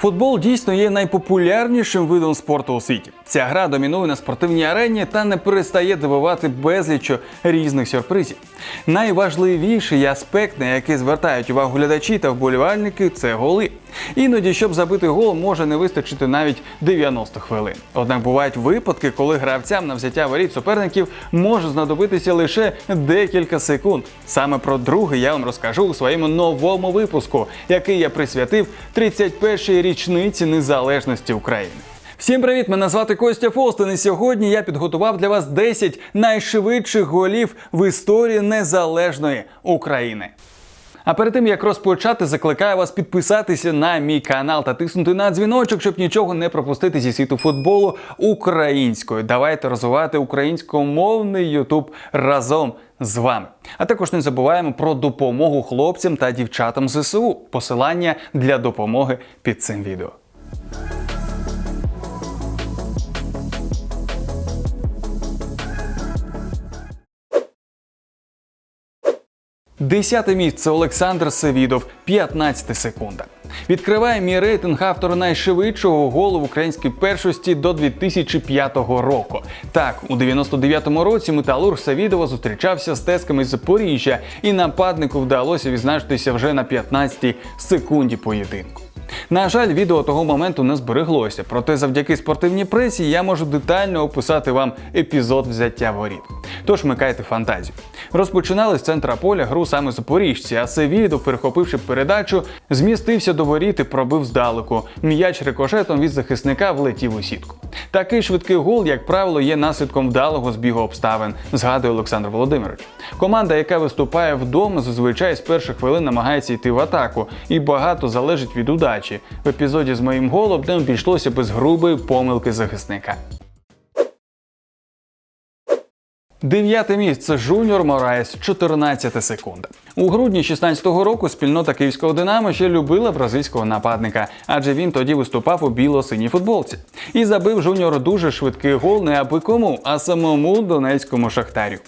Футбол дійсно є найпопулярнішим видом спорту у світі. Ця гра домінує на спортивній арені та не перестає дивувати безліч різних сюрпризів. Найважливіший аспект, на який звертають увагу глядачі та вболівальники, це голи. Іноді, щоб забити гол, може не вистачити навіть 90 хвилин. Однак бувають випадки, коли гравцям на взяття воріт суперників може знадобитися лише декілька секунд. Саме про другий я вам розкажу у своєму новому випуску, який я присвятив 31-й річниці незалежності України. Всім привіт! Мене звати Костя Фостин. І сьогодні я підготував для вас 10 найшвидших голів в історії незалежної України. А перед тим як розпочати, закликаю вас підписатися на мій канал та тиснути на дзвіночок, щоб нічого не пропустити зі світу футболу українською. Давайте розвивати українськомовний Ютуб разом з вами. А також не забуваємо про допомогу хлопцям та дівчатам ЗСУ. Посилання для допомоги під цим відео. Десяте місце Олександр Севідов, 15 секунда. Відкриває мій рейтинг автора найшвидшого голу в українській першості до 2005 року. Так, у 99-му році металург Савідова зустрічався з тесками Запоріжжя, і нападнику вдалося відзначитися вже на 15-й секунді поєдинку. На жаль, відео того моменту не збереглося, проте завдяки спортивній пресі я можу детально описати вам епізод взяття воріт. Тож вмикайте фантазію. Розпочинали з центра поля гру саме запоріжці, а Севідов, перехопивши передачу, змістився до воріт і пробив здалеку. М'яч рикошетом від захисника влетів у сітку. Такий швидкий гол, як правило, є наслідком вдалого збігу обставин, згадує Олександр Володимирович. Команда, яка виступає вдома, зазвичай з перших хвилин намагається йти в атаку, і багато залежить від удачі. В епізоді з моїм голом не обійшлося без грубої помилки захисника. Дев'яте місце Жуніор Мораєс, 14 секунда. У грудні 16-го року спільнота київського Динамо ще любила бразильського нападника, адже він тоді виступав у біло-синій футболці. І забив Жуніор дуже швидкий гол не аби кому, а самому донецькому шахтарю.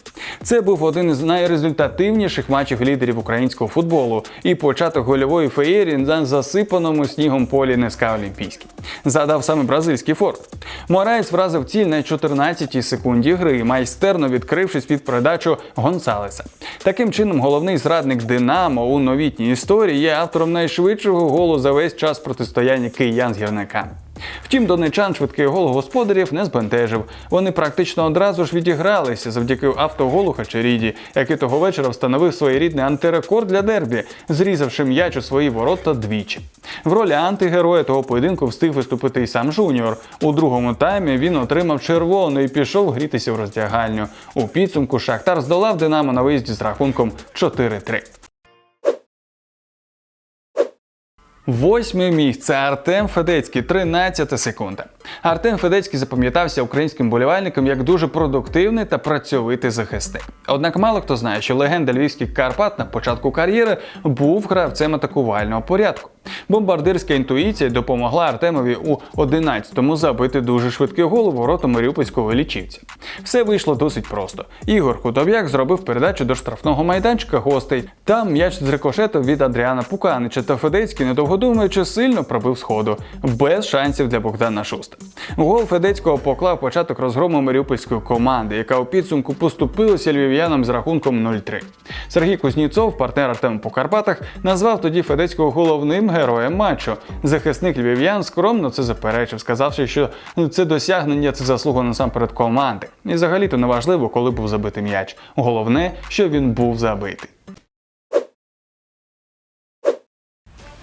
Це був один із найрезультативніших матчів лідерів українського футболу і початок гольової феєрії на засипаному снігом полі НСК Олімпійський. Задав саме бразильський форт. Мораєс вразив ціль на 14-й секунді гри, майстерно відкрившись під передачу Гонсалеса. Таким чином, головний зрадник Динамо у новітній історії є автором найшвидшого голу за весь час протистояння киян з гірниками. Втім, донечан швидкий гол господарів не збентежив. Вони практично одразу ж відігралися завдяки автоголу Хачеріді, який того вечора встановив своєрідний антирекорд для дербі, зрізавши м'яч у свої ворота двічі. В ролі антигероя того поєдинку встиг виступити і сам Жуніор. У другому таймі він отримав червону і пішов грітися в роздягальню. У підсумку Шахтар здолав Динамо на виїзді з рахунком 4-3. Восьме місце Артем Федецький, 13 секунда. Артем Федецький запам'ятався українським болівальникам як дуже продуктивний та працьовитий захисник. Однак мало хто знає, що легенда львівських Карпат на початку кар'єри був гравцем атакувального порядку. Бомбардирська інтуїція допомогла Артемові у 11-му забити дуже швидкий гол у ворота Маріупольського лічівця. Все вийшло досить просто. Ігор Худоб'як зробив передачу до штрафного майданчика гостей. Там м'яч з рикошету від Адріана Пуканича та Федецький, недовго думаючи, сильно пробив сходу, без шансів для Богдана Шуста. Гол Федецького поклав початок розгрому Маріупольської команди, яка у підсумку поступилася львів'янам з рахунком 0-3. Сергій Кузніцов, партнер Артема по Карпатах, назвав тоді Федецького головним героєм матчу. Захисник львів'ян скромно це заперечив, сказавши, що це досягнення це заслуга насамперед команди. І взагалі-то не важливо, коли був забитий м'яч. Головне, що він був забитий.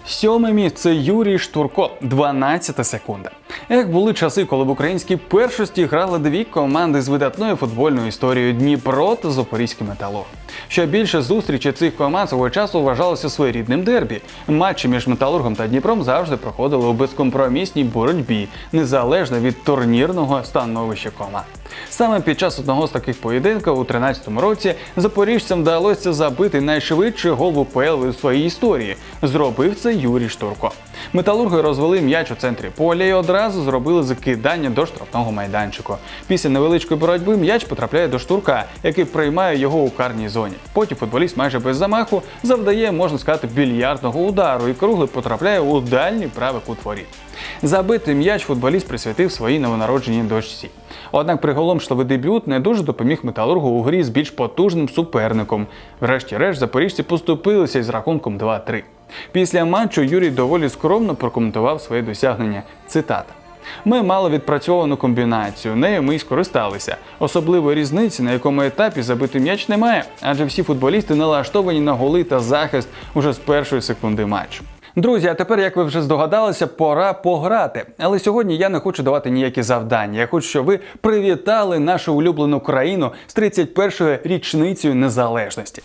Сьоме місце Юрій Штурко, 12 секунда. Як були часи, коли в українській першості грали дві команди з видатною футбольною історією Дніпро та Запорізький металург. Що більше зустрічі цих команд свого часу вважалося своєрідним дербі. Матчі між металургом та Дніпром завжди проходили у безкомпромісній боротьбі, незалежно від турнірного становища команд. Саме під час одного з таких поєдинків у 13-му році запоріжцям вдалося забити найшвидший гол в УПЛ у своїй історії. Зробив це Юрій Штурко. Металурги розвели м'яч у центрі поля і одразу одразу зробили закидання до штрафного майданчику. Після невеличкої боротьби м'яч потрапляє до штурка, який приймає його у карній зоні. Потім футболіст майже без замаху завдає, можна сказати, більярдного удару, і круглий потрапляє у дальній правий кут воріт. Забитий м'яч футболіст присвятив своїй новонародженій дочці. Однак приголомшливий дебют не дуже допоміг металургу у грі з більш потужним суперником. Врешті-решт запоріжці поступилися із рахунком 2-3. Після матчу Юрій доволі скромно прокоментував своє досягнення. Цитата. Ми мали відпрацьовану комбінацію, нею ми й скористалися. Особливої різниці, на якому етапі забити м'яч немає, адже всі футболісти налаштовані на голи та захист уже з першої секунди матчу. Друзі, а тепер, як ви вже здогадалися, пора пограти. Але сьогодні я не хочу давати ніякі завдання. Я хочу, щоб ви привітали нашу улюблену країну з 31-ю річницею незалежності.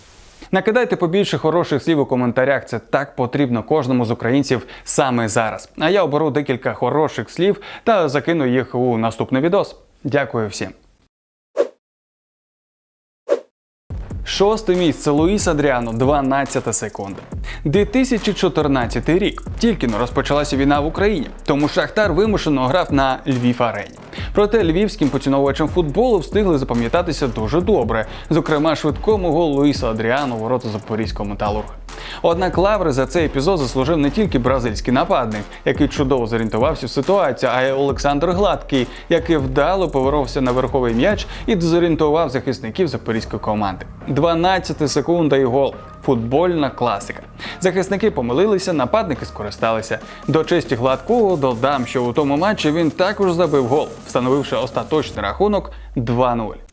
Накидайте побільше хороших слів у коментарях. Це так потрібно кожному з українців саме зараз. А я оберу декілька хороших слів та закину їх у наступний відос. Дякую всім. Шосте місце Луїс Адріано, 12 секунда. 2014 рік. Тільки но розпочалася війна в Україні, тому Шахтар вимушено грав на Львів арені. Проте львівським поціновувачам футболу встигли запам'ятатися дуже добре, зокрема швидкому гол Луїса Адріано ворота запорізького металурга. Однак лаври за цей епізод заслужив не тільки бразильський нападник, який чудово зорієнтувався в ситуацію, а й Олександр Гладкий, який вдало повернувся на верховий м'яч і дезорієнтував захисників запорізької команди. 12 секунда і гол. Футбольна класика. Захисники помилилися, нападники скористалися. До честі гладкого додам, що у тому матчі він також забив гол, встановивши остаточний рахунок 2-0.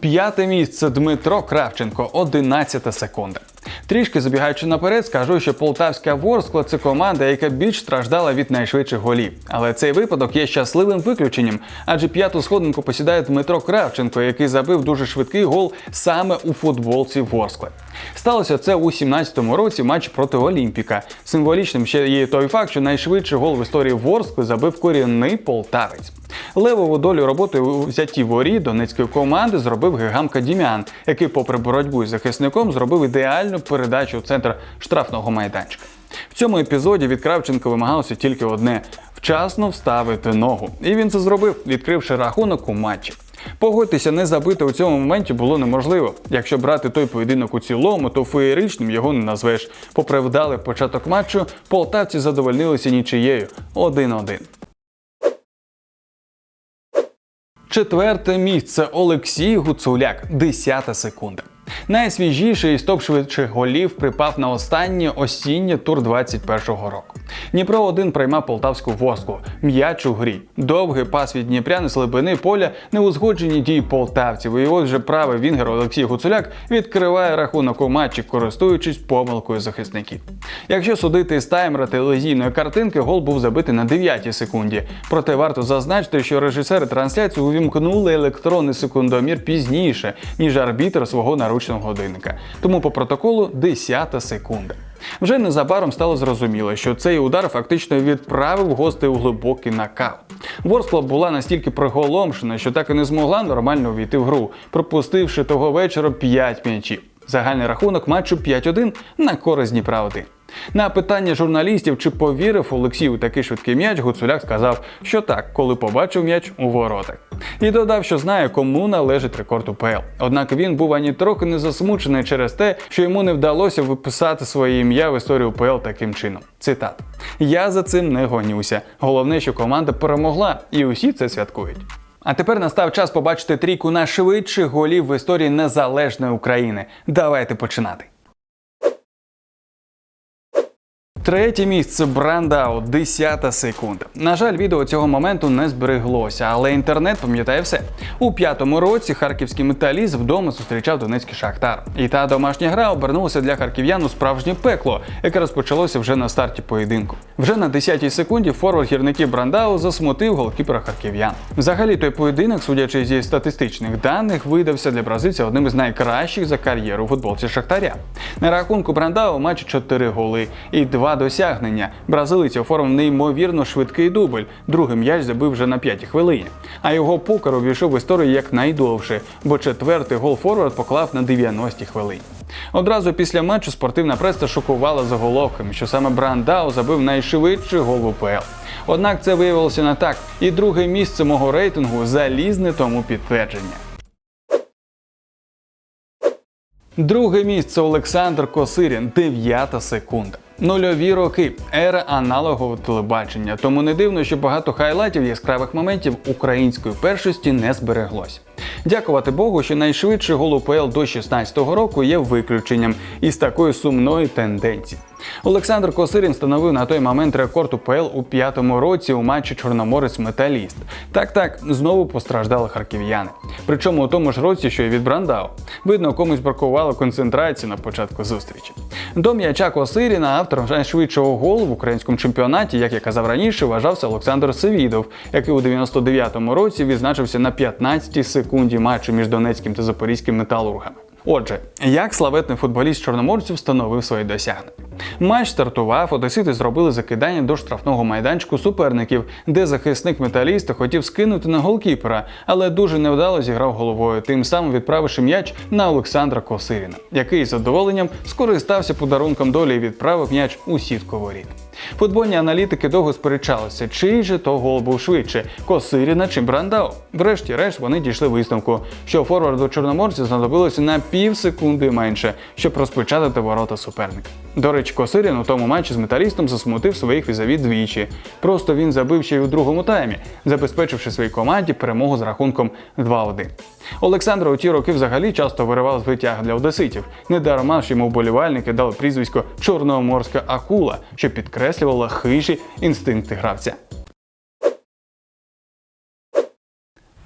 П'яте місце Дмитро Кравченко, 11 секунда. Трішки забігаючи наперед, скажу, що полтавська Ворскла це команда, яка більш страждала від найшвидших голів. Але цей випадок є щасливим виключенням, адже п'яту сходинку посідає Дмитро Кравченко, який забив дуже швидкий гол саме у футболці Ворскли. Сталося це у 17-му році в матчі проти Олімпіка. Символічним ще є той факт, що найшвидший гол в історії Ворскли забив корінний полтавець. Левову долю роботи у взятті ворі донецької команди зробив Гигамка Дім'ян, який, попри боротьбу із захисником, зробив ідеальну передачу у центр штрафного майданчика. В цьому епізоді від Кравченка вимагалося тільки одне вчасно вставити ногу. І він це зробив, відкривши рахунок у матчі. Погодьтеся, не забити у цьому моменті було неможливо. Якщо брати той поєдинок у цілому, то феєричним його не назвеш. Попри вдалий початок матчу, полтавці задовольнилися нічиєю 1-1. Четверте місце Олексій Гуцуляк, 10 секунда. Найсвіжіший із топ швидших голів припав на останнє осіннє тур 21-го року. Дніпро 1 приймав полтавську воску, м'яч у грі, довгий пас від Дніпряни з глибини поля, неузгоджені дії полтавців. І ось вже правий вінгер Олексій Гуцуляк відкриває рахунок у матчі, користуючись помилкою захисників. Якщо судити з таймера телевізійної картинки, гол був забитий на 9-й секунді. Проте варто зазначити, що режисери трансляції увімкнули електронний секундомір пізніше, ніж арбітр свого наручного годинника. Тому по протоколу 10 секунда. Вже незабаром стало зрозуміло, що цей удар фактично відправив гостей у глибокий нокаут. Ворскла була настільки приголомшена, що так і не змогла нормально увійти в гру, пропустивши того вечора 5 м'ячів. Загальний рахунок матчу 5-1 на користь Дніпра 1. На питання журналістів, чи повірив Олексій у такий швидкий м'яч, Гуцуляк сказав, що так, коли побачив м'яч у воротах. І додав, що знає, кому належить рекорд УПЛ. Однак він був ані трохи не засмучений через те, що йому не вдалося виписати своє ім'я в історію УПЛ таким чином. Цитат: Я за цим не гонюся. Головне, що команда перемогла, і усі це святкують. А тепер настав час побачити трійку найшвидших голів в історії незалежної України. Давайте починати. Третє місце Брандау, 10 секунда. На жаль, відео цього моменту не збереглося, але інтернет пам'ятає все. У п'ятому році харківський металіст вдома зустрічав донецький шахтар. І та домашня гра обернулася для харків'ян у справжнє пекло, яке розпочалося вже на старті поєдинку. Вже на 10-й секунді форвард гірників Брандау засмутив голкіпера харків'ян. Взагалі, той поєдинок, судячи зі статистичних даних, видався для бразильця одним із найкращих за кар'єру у футболці Шахтаря. На рахунку Брандау матчі 4 голи і 2 досягнення. Бразилець оформив неймовірно швидкий дубль. Другий м'яч забив вже на п'ятій хвилині. А його покер увійшов в історію як найдовше, бо четвертий гол форвард поклав на 90-й хвилині. Одразу після матчу спортивна преса шокувала заголовками, що саме Брандау забив найшвидший гол УПЛ. Однак це виявилося не так, і друге місце мого рейтингу залізне тому підтвердження. Друге місце Олександр Косирін, дев'ята секунда. Нульові роки, ера аналогового телебачення. Тому не дивно, що багато хайлайтів яскравих моментів української першості не збереглось. Дякувати Богу, що найшвидший гол УПЛ до 16-го року є виключенням із такої сумної тенденції. Олександр Косирін встановив на той момент рекорд УПЛ у п'ятому році у матчі Чорноморець Металіст. Так так знову постраждали харків'яни. Причому у тому ж році, що й від Брандау. Видно, комусь бракувало концентрації на початку зустрічі. До м'яча Косиріна автором найшвидшого голу в українському чемпіонаті, як я казав раніше, вважався Олександр Севідов, який у 99-му році відзначився на 15-й секунді матчу між Донецьким та Запорізьким металургами. Отже, як славетний футболіст чорноморців встановив свої досягнення. Матч стартував, одесити зробили закидання до штрафного майданчику суперників, де захисник металіста хотів скинути на голкіпера, але дуже невдало зіграв головою, тим самим відправивши м'яч на Олександра Косиріна, який з задоволенням скористався подарунком долі і відправив м'яч у сітку воріт. Футбольні аналітики довго сперечалися, чий же то гол був швидше Косиріна чи Брандау. Врешті-решт вони дійшли висновку, що форварду чорноморця знадобилося на пів секунди менше, щоб розпечатати ворота суперника. До речі, Косирін у тому матчі з металістом засмутив своїх візаві двічі. Просто він забив ще й у другому таймі, забезпечивши своїй команді перемогу з рахунком 2-1. Олександр у ті роки взагалі часто виривав з витяг для одеситів. Недарма ж йому вболівальники дали прізвисько Чорноморська акула, що підкреслювало хижі інстинкти гравця.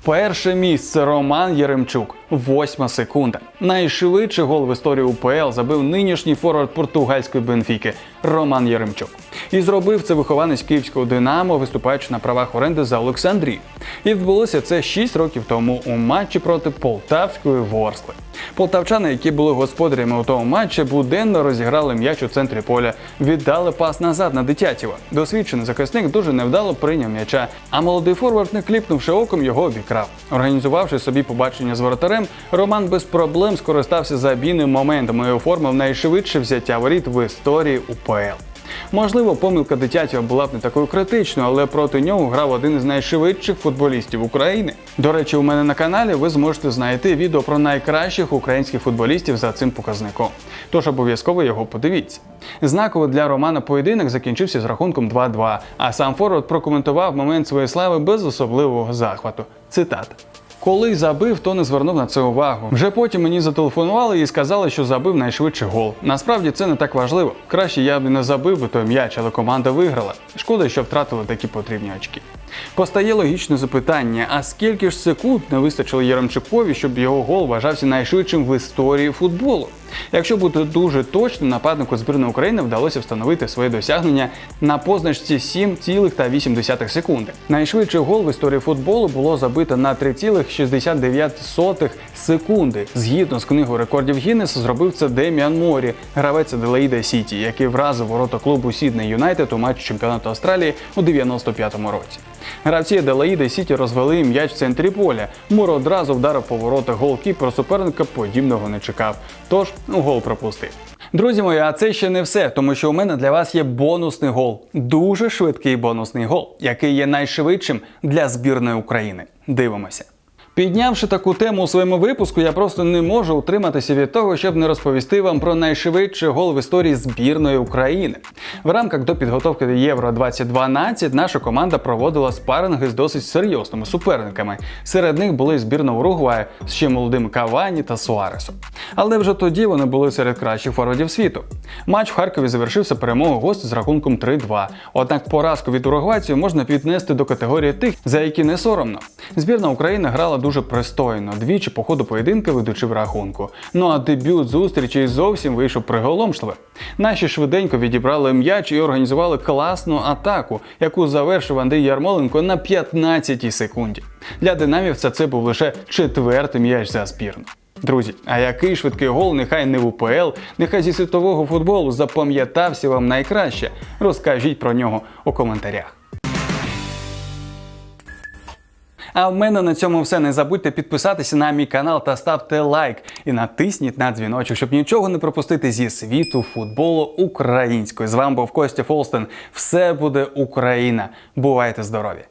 Перше місце Роман Єремчук. Восьма секунда. Найшвидший гол в історії УПЛ забив нинішній форвард португальської Бенфіки Роман Єремчук. І зробив це вихованець київського Динамо, виступаючи на правах оренди за Олександрію. І відбулося це 6 років тому у матчі проти Полтавської Ворскли. Полтавчани, які були господарями у тому матчі, буденно розіграли м'яч у центрі поля, віддали пас назад на Дитятєва. Досвідчений захисник дуже невдало прийняв м'яча, а молодий форвард, не кліпнувши оком, його обікрав. Організувавши собі побачення з воротарем, Роман без проблем скористався забійним моментом і оформив найшвидше взяття воріт в історії УПЛ. Можливо, помилка дитятєва була б не такою критичною, але проти нього грав один із найшвидших футболістів України. До речі, у мене на каналі ви зможете знайти відео про найкращих українських футболістів за цим показником. Тож обов'язково його подивіться. Знаково для Романа поєдинок закінчився з рахунком 2-2, а сам Форвард прокоментував момент своєї слави без особливого захвату. Цитата. Коли забив, то не звернув на це увагу. Вже потім мені зателефонували і сказали, що забив найшвидше гол. Насправді це не так важливо. Краще я б не забив би той м'яч, але команда виграла. Шкода, що втратили такі потрібні очки. Постає логічне запитання: а скільки ж секунд не вистачило Яремчукові, щоб його гол вважався найшвидшим в історії футболу? Якщо бути дуже точним, нападнику збірної України вдалося встановити своє досягнення на позначці 7,8 секунди. Найшвидший гол в історії футболу було забито на 3,69 секунди. Згідно з книгою рекордів Гіннеса, зробив це Деміан Морі, гравець Аделаїда Сіті, який вразив ворота клубу Сідней Юнайтед у матчі чемпіонату Австралії у 95-му році. Гравці Аделаїди Сіті розвели м'яч в центрі поля. Мур одразу вдарив по воротах голкіпер суперника подібного не чекав. Тож гол пропустив. Друзі мої, а це ще не все, тому що у мене для вас є бонусний гол. Дуже швидкий бонусний гол, який є найшвидшим для збірної України. Дивимося. Піднявши таку тему у своєму випуску, я просто не можу утриматися від того, щоб не розповісти вам про найшвидший гол в історії збірної України. В рамках до підготовки до Євро 2012 наша команда проводила спаринги з досить серйозними суперниками. Серед них були збірна Уругваю з ще молодими Кавані та Суаресом. Але вже тоді вони були серед кращих форвардів світу. Матч в Харкові завершився перемогою гостя з рахунком 3-2. Однак поразку від уругвайців можна віднести до категорії тих, за які не соромно. Збірна України грала дуже пристойно, двічі по ходу поєдинка ведучи в рахунку. Ну а дебют зустрічі зовсім вийшов приголомшливо. Наші швиденько відібрали м'яч і організували класну атаку, яку завершив Андрій Ярмоленко на 15-й секунді. Для динамівця це був лише четвертий м'яч за збірну. Друзі, а який швидкий гол, нехай не в УПЛ, нехай зі світового футболу запам'ятався вам найкраще. Розкажіть про нього у коментарях. А в мене на цьому все. Не забудьте підписатися на мій канал та ставте лайк і натисніть на дзвіночок, щоб нічого не пропустити зі світу футболу українською. З вами був Костя Фолстен. Все буде Україна. Бувайте здорові!